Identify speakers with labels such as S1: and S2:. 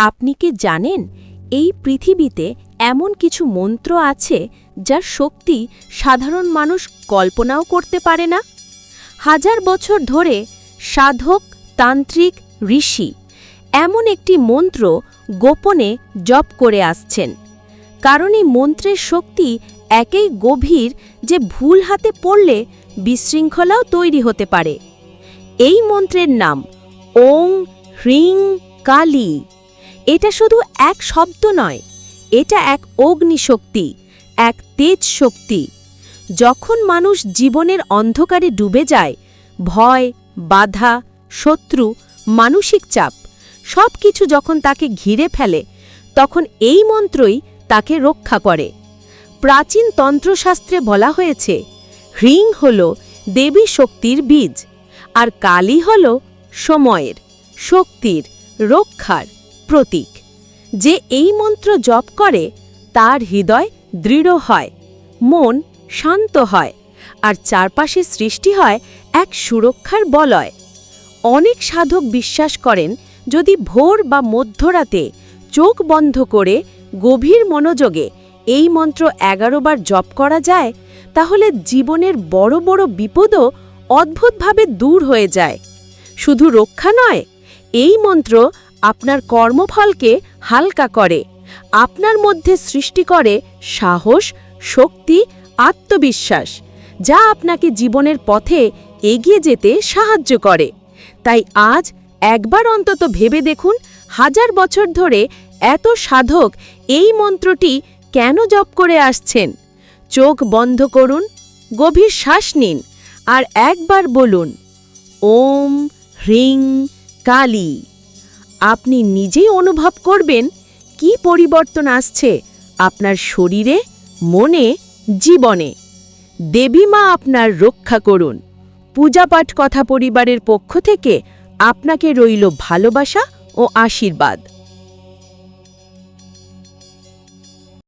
S1: আপনি কি জানেন এই পৃথিবীতে এমন কিছু মন্ত্র আছে যার শক্তি সাধারণ মানুষ কল্পনাও করতে পারে না? হাজার বছর ধরে সাধক, তান্ত্রিক, ঋষি এমন একটি মন্ত্র গোপনে জপ করে আসছেন। কারণ এই মন্ত্রের শক্তি একেই গভীর যে ভুল হাতে পড়লে বিশৃঙ্খলাও তৈরি হতে পারে। এই মন্ত্রের নাম ওং হ্রিং কালী। এটা শুধু এক শব্দ নয়, এটা এক অগ্নিশক্তি, এক তেজ শক্তি। যখন মানুষ জীবনের অন্ধকারে ডুবে যায়, ভয়, বাধা, শত্রু, মানসিক চাপ সব কিছু যখন তাকে ঘিরে ফেলে, তখন এই মন্ত্রই তাকে রক্ষা করে। প্রাচীন তন্ত্রশাস্ত্রে বলা হয়েছে, হ্রিং হল দেবী শক্তির বীজ, আর কালী হল সময়ের, শক্তির, রক্ষার। প্রতীক। যে এই মন্ত্র জপ করে, তার হৃদয় দৃঢ় হয়, মন শান্ত হয়, আর চারপাশে সৃষ্টি হয় এক সুরক্ষার বলয়। অনেক সাধক বিশ্বাস করেন, যদি ভোর বা মধ্যরাতে চোখ বন্ধ করে গভীর মনোযোগে এই মন্ত্র এগারো বার জপ করা যায়, তাহলে জীবনের বড় বড় বিপদও অদ্ভুতভাবে দূর হয়ে যায়। শুধু রক্ষা নয়, এই মন্ত্র আপনার কর্মফলকে হালকা করে, আপনার মধ্যে সৃষ্টি করে সাহস, শক্তি, আত্মবিশ্বাস, যা আপনাকে জীবনের পথে এগিয়ে যেতে সাহায্য করে। তাই আজ একবার অন্তত ভেবে দেখুন হাজার বছর ধরে এত সাধক এই মন্ত্রটি কেন জপ করে আসছেন। চোখ বন্ধ করুন, গভীর শ্বাস নিন আর একবার বলুন, ওম হ্রিং কালী। আপনি নিজেই অনুভব করবেন কি পরিবর্তন আসছে আপনার শরীরে, মনে, জীবনে। দেবী মা আপনার রক্ষা করুন। পূজাপাঠ কথা পরিবারের পক্ষ থেকে আপনাকে রইল ভালোবাসা ও আশীর্বাদ।